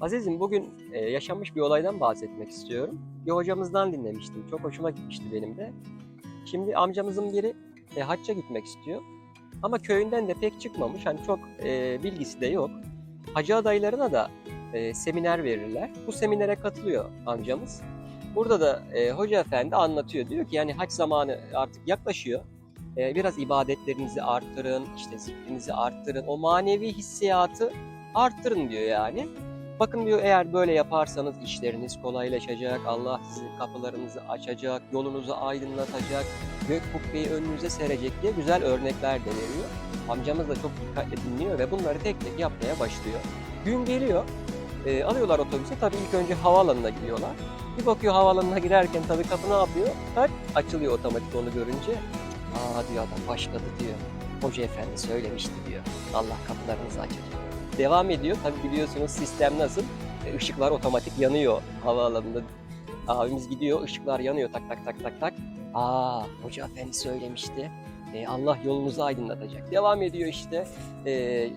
Azizim bugün e, yaşanmış bir olaydan bahsetmek istiyorum. Bir hocamızdan dinlemiştim. Çok hoşuma gitmişti benim de. Şimdi amcamızın biri e, hacca gitmek istiyor. Ama köyünden de pek çıkmamış. Hani çok e, bilgisi de yok. Hacı adaylarına da e, seminer verirler. Bu seminere katılıyor amcamız. Burada da e, hoca efendi anlatıyor. Diyor ki yani hac zamanı artık yaklaşıyor. E, biraz ibadetlerinizi arttırın, işte zikrinizi arttırın. O manevi hissiyatı arttırın diyor yani. Bakın diyor eğer böyle yaparsanız işleriniz kolaylaşacak, Allah sizin kapılarınızı açacak, yolunuzu aydınlatacak, gök kubbeyi önünüze serecek diye güzel örnekler de veriyor. Amcamız da çok dikkatle dinliyor ve bunları tek tek yapmaya başlıyor. Gün geliyor, e, alıyorlar otobüse. Tabii ilk önce havaalanına gidiyorlar. Bir bakıyor havaalanına girerken tabii kapı ne yapıyor? Tak açılıyor otomatik onu görünce. Aa diyor adam başladı diyor. Hoca efendi söylemişti diyor. Allah kapılarınızı açacak. Devam ediyor. Tabii biliyorsunuz sistem nasıl? E, Işıklar otomatik yanıyor havaalanında. Abimiz gidiyor, ışıklar yanıyor tak tak tak tak tak. Aa, hoca efendi söylemişti. E, Allah yolunuzu aydınlatacak. Devam ediyor işte. E,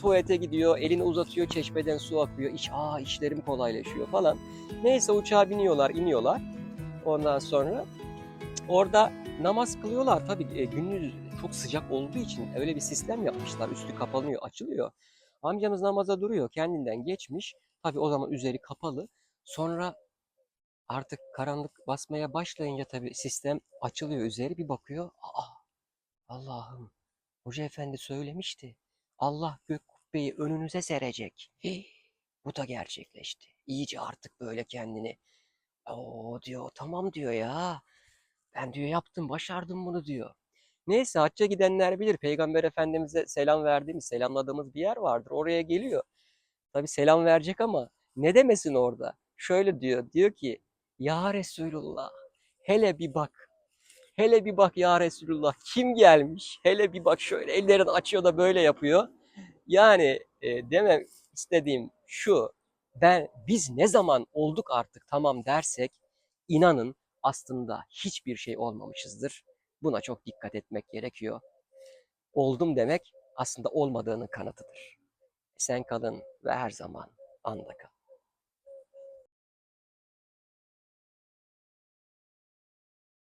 tuvalete gidiyor, elini uzatıyor, çeşmeden su akıyor. İş, aa işlerim kolaylaşıyor falan. Neyse uçağa biniyorlar, iniyorlar. Ondan sonra orada namaz kılıyorlar. Tabii e, gündüz çok sıcak olduğu için öyle bir sistem yapmışlar. Üstü kapanıyor, açılıyor. Amcamız namaza duruyor, kendinden geçmiş. Tabii o zaman üzeri kapalı. Sonra artık karanlık basmaya başlayınca tabii sistem açılıyor üzeri bir bakıyor. Aa, Allah'ım, Hoca Efendi söylemişti. Allah gök kubbeyi önünüze serecek. Bu da gerçekleşti. İyice artık böyle kendini. Oo diyor, tamam diyor ya. Ben diyor yaptım, başardım bunu diyor. Neyse hacca gidenler bilir. Peygamber Efendimiz'e selam verdiğimiz, selamladığımız bir yer vardır. Oraya geliyor. Tabii selam verecek ama ne demesin orada? Şöyle diyor. Diyor ki Ya Resulullah hele bir bak. Hele bir bak ya Resulullah kim gelmiş? Hele bir bak şöyle ellerini açıyor da böyle yapıyor. Yani e, demem istediğim şu. Ben biz ne zaman olduk artık tamam dersek inanın aslında hiçbir şey olmamışızdır. Buna çok dikkat etmek gerekiyor. Oldum demek aslında olmadığının kanıtıdır. Sen kalın ve her zaman anda kal.